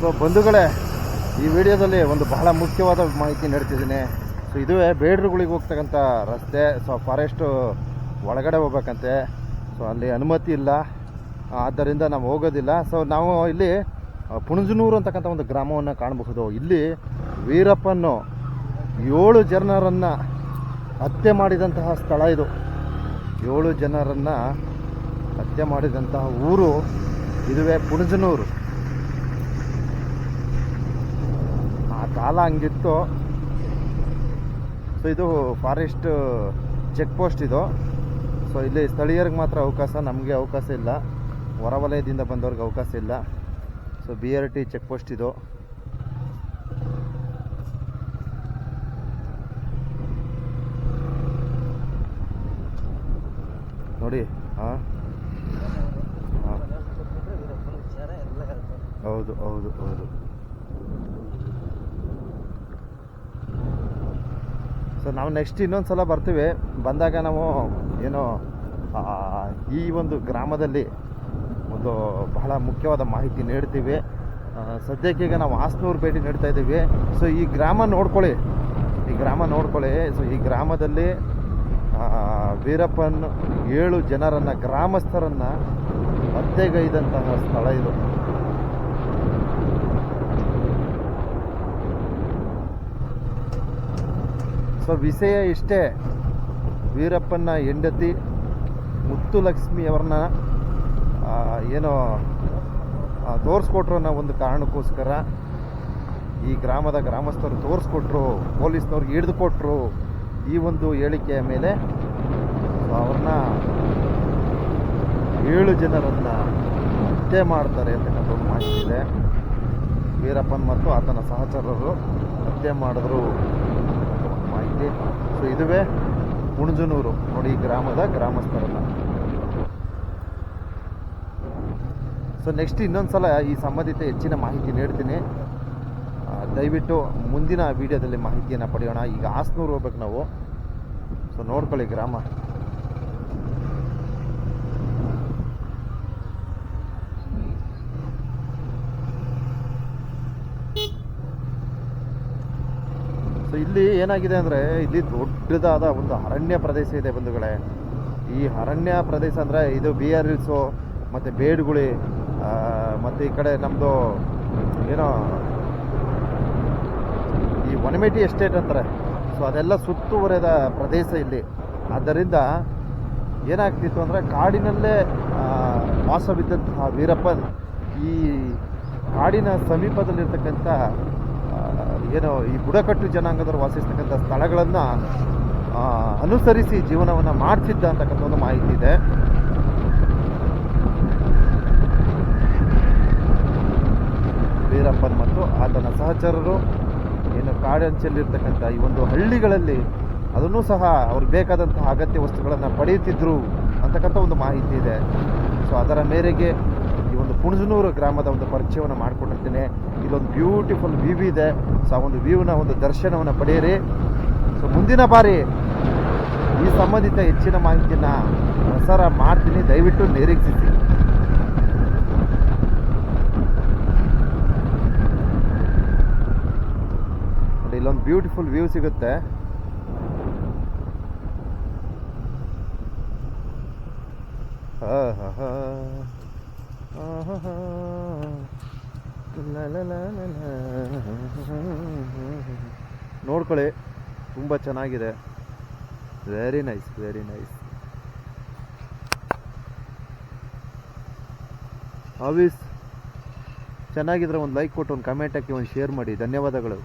So ಬಂಧುಗಳೇ, ಈ ವಿಡಿಯೋದಲ್ಲಿ ಒಂದು ಬಹಳ ಮುಖ್ಯವಾದ ಮಾಹಿತಿ ನೀಡ್ತಿದ್ದೀನಿ. ಸೊ ಇದುವೇ ಬೇಡ್ರುಗಳಿಗೆ ಹೋಗ್ತಕ್ಕಂಥ ರಸ್ತೆ, ಸೊ ಫಾರೆಸ್ಟು ಒಳಗಡೆ ಹೋಗ್ಬೇಕಂತೆ. ಸೊ ಅಲ್ಲಿ ಅನುಮತಿ ಇಲ್ಲ. ಆದ್ದರಿಂದ ನಾವು ಹೋಗೋದಿಲ್ಲ. ಸೊ ನಾವು ಇಲ್ಲಿ ಪುಣಜನೂರು ಅಂತಕ್ಕಂಥ ಒಂದು ಗ್ರಾಮವನ್ನು ಕಾಣಬಹುದು. ಇಲ್ಲಿ ವೀರಪ್ಪನ್ನು ಏಳು ಜನರನ್ನು ಹತ್ಯೆ ಮಾಡಿದಂತಹ ಸ್ಥಳ ಇದು. ಏಳು ಜನರನ್ನು ಹತ್ಯೆ ಮಾಡಿದಂತಹ ಊರು ಇದುವೇ ಪುಣಜನೂರು ಆ ಕಾಲ ಹಂಗಿತ್ತು. ಸೊ ಇದು ಫಾರೆಸ್ಟ್ ಚೆಕ್ ಪೋಸ್ಟ್ ಇದು. ಸೊ ಇಲ್ಲಿ ಸ್ಥಳೀಯರಿಗೆ ಮಾತ್ರ ಅವಕಾಶ, ನಮಗೆ ಅವಕಾಶ ಇಲ್ಲ. ಹೊರವಲಯದಿಂದ ಬಂದವ್ರಿಗೆ ಅವಕಾಶ ಇಲ್ಲ. So B R T check post ಇದು. ನೋಡಿ ಹಾಂ. ಹೌದು ಹೌದು ಹೌದು. ನಾವು ನೆಕ್ಸ್ಟ್ ಇನ್ನೊಂದು ಸಲ ಬರ್ತೀವಿ. ಬಂದಾಗ ನಾವು ಏನು ಈ ಒಂದು ಗ್ರಾಮದಲ್ಲಿ ಒಂದು ಬಹಳ ಮುಖ್ಯವಾದ ಮಾಹಿತಿ ನೀಡ್ತೀವಿ. ಸದ್ಯಕ್ಕೆ ಈಗ ನಾವು ಹಾಸನೂರು ಭೇಟಿ ನೀಡ್ತಾ ಇದ್ದೀವಿ. ಸೊ ಈ ಗ್ರಾಮ ನೋಡ್ಕೊಳ್ಳಿ. ಈ ಗ್ರಾಮ ನೋಡ್ಕೊಳ್ಳಿ. ಸೊ ಈ ಗ್ರಾಮದಲ್ಲಿ ವೀರಪ್ಪನ್ ಏಳು ಜನರನ್ನು, ಗ್ರಾಮಸ್ಥರನ್ನು ಹತ್ಯೆಗೈದಂತಹ ಸ್ಥಳ ಇದು. ಸೊ ವಿಷಯ ಇಷ್ಟೇ. ವೀರಪ್ಪನ ಹೆಂಡತಿ ಮುತ್ತುಲಕ್ಷ್ಮಿಯವ್ರನ್ನ ಏನೋ ತೋರಿಸ್ಕೊಟ್ರು ಅನ್ನೋ ಒಂದು ಕಾರಣಕ್ಕೋಸ್ಕರ ಈ ಗ್ರಾಮದ ಗ್ರಾಮಸ್ಥರು ತೋರಿಸ್ಕೊಟ್ರು, ಪೊಲೀಸ್ನವ್ರಿಗೆ ಹಿಡಿದು ಕೊಟ್ಟರು ಈ ಒಂದು ಹೇಳಿಕೆಯ ಮೇಲೆ. ಅವ್ರನ್ನ ಏಳು ಜನರನ್ನು ಹತ್ಯೆ ಮಾಡ್ತಾರೆ ಅಂತಕ್ಕಂಥ ಒಂದು ಮಾಹಿತಿ ಇದೆ. ವೀರಪ್ಪನ್ ಮತ್ತು ಆತನ ಸಹಚರರು ಹತ್ಯೆ ಮಾಡಿದ್ರು. ಮಾಹಿತಿ. ಸೊ ಇದುವೇ ಹುಣಜನೂರು, ನೋಡಿ ಗ್ರಾಮದ ಗ್ರಾಮಸ್ಥರನ್ನ ಸೊ ನೆಕ್ಸ್ಟ್ ಇನ್ನೊಂದು ಸಲ ಈ ಸಂಬಂಧಿತ ಹೆಚ್ಚಿನ ಮಾಹಿತಿ ನೀಡ್ತೀನಿ. ದಯವಿಟ್ಟು ಮುಂದಿನ ವಿಡಿಯೋದಲ್ಲಿ ಮಾಹಿತಿಯನ್ನು ಪಡೆಯೋಣ. ಈಗ ಆಸ್ನೂರು ಹೋಗ್ಬೇಕು ನಾವು. ಸೊ ನೋಡ್ಕೊಳ್ಳಿ ಗ್ರಾಮ. ಸೊ ಇಲ್ಲಿ ಏನಾಗಿದೆ ಅಂದರೆ ಇಲ್ಲಿ ದೊಡ್ಡದಾದ ಒಂದು ಅರಣ್ಯ ಪ್ರದೇಶ ಇದೆ ಬಂಧುಗಳೇ. ಈ ಅರಣ್ಯ ಪ್ರದೇಶ ಅಂದರೆ ಇದು ಬಿ ಆರ್ ಹಿಲ್ಸು, ಮತ್ತು ಬೇಡ್ಗುಳಿ ಮತ್ತು ಈ ಕಡೆ ನಮ್ಮದು ಏನೋ ಈ ಒನಮೇಟಿ ಎಸ್ಟೇಟ್ ಅಂತಾರೆ. ಸೊ ಅದೆಲ್ಲ ಸುತ್ತುವರೆದ ಪ್ರದೇಶ ಇಲ್ಲಿ. ಆದ್ದರಿಂದ ಏನಾಗ್ತಿತ್ತು ಅಂದರೆ ಕಾಡಿನಲ್ಲೇ ವಾಸವಿದ್ದಂತಹ ವೀರಪ್ಪನ್ ಈ ಕಾಡಿನ ಸಮೀಪದಲ್ಲಿರ್ತಕ್ಕಂಥ ಏನು ಈ ಬುಡಕಟ್ಟು ಜನಾಂಗದವರು ವಾಸಿಸ್ತಕ್ಕಂಥ ಸ್ಥಳಗಳನ್ನು ಅನುಸರಿಸಿ ಜೀವನವನ್ನು ಮಾಡ್ತಿದ್ದ ಅಂತಕ್ಕಂಥ ಒಂದು ಮಾಹಿತಿ ಇದೆ. ವೀರಪ್ಪನ್ ಮತ್ತು ಆತನ ಸಹಚರರು ಏನು ಕಾಡಂಚಲ್ಲಿರ್ತಕ್ಕಂಥ ಈ ಒಂದು ಹಳ್ಳಿಗಳಲ್ಲಿ ಅದನ್ನೂ ಸಹ ಅವ್ರಿಗೆ ಬೇಕಾದಂತಹ ಅಗತ್ಯ ವಸ್ತುಗಳನ್ನು ಪಡೆಯುತ್ತಿದ್ದರು ಅಂತಕ್ಕಂಥ ಒಂದು ಮಾಹಿತಿ ಇದೆ. ಸೊ ಅದರ ಮೇರೆಗೆ ಒಂದು ಪುಣಜನೂರು ಗ್ರಾಮದ ಒಂದು ಪರಿಚಯವನ್ನು ಮಾಡಿಕೊಂಡಿರ್ತೀನಿ. ಇಲ್ಲೊಂದು ಬ್ಯೂಟಿಫುಲ್ ವ್ಯೂ ಇದೆ. ಸೊ ಆ ಒಂದು ವ್ಯೂನ ಒಂದು ದರ್ಶನವನ್ನು ಪಡೆಯಿರಿ. ಸೊ ಮುಂದಿನ ಬಾರಿ ಈ ಸಂಬಂಧಿತ ಹೆಚ್ಚಿನ ಮಾಹಿತಿನ ಪ್ರಸಾರ ಮಾಡ್ತೀನಿ. ದಯವಿಟ್ಟು ನಿರೀಕ್ಷಿಸಿ. ಇಲ್ಲೊಂದು ಬ್ಯೂಟಿಫುಲ್ ವ್ಯೂ ಸಿಗುತ್ತೆ. ಹಾಂ ಹಾಂ ಲಲಲಲಲ. ನೋಡ್ಕೊಳ್ಳಿ, ತುಂಬ ಚೆನ್ನಾಗಿದೆ. ವೆರಿ ನೈಸ್ ವೆರಿ ನೈಸ್ ಆವೀಸ್, ಚೆನ್ನಾಗಿದ್ರೆ ಒಂದು ಲೈಕ್ ಕೊಟ್ಟು, ಒಂದು ಕಮೆಂಟ್ ಹಾಕಿ, ಒಂದು ಶೇರ್ ಮಾಡಿ. ಧನ್ಯವಾದಗಳು.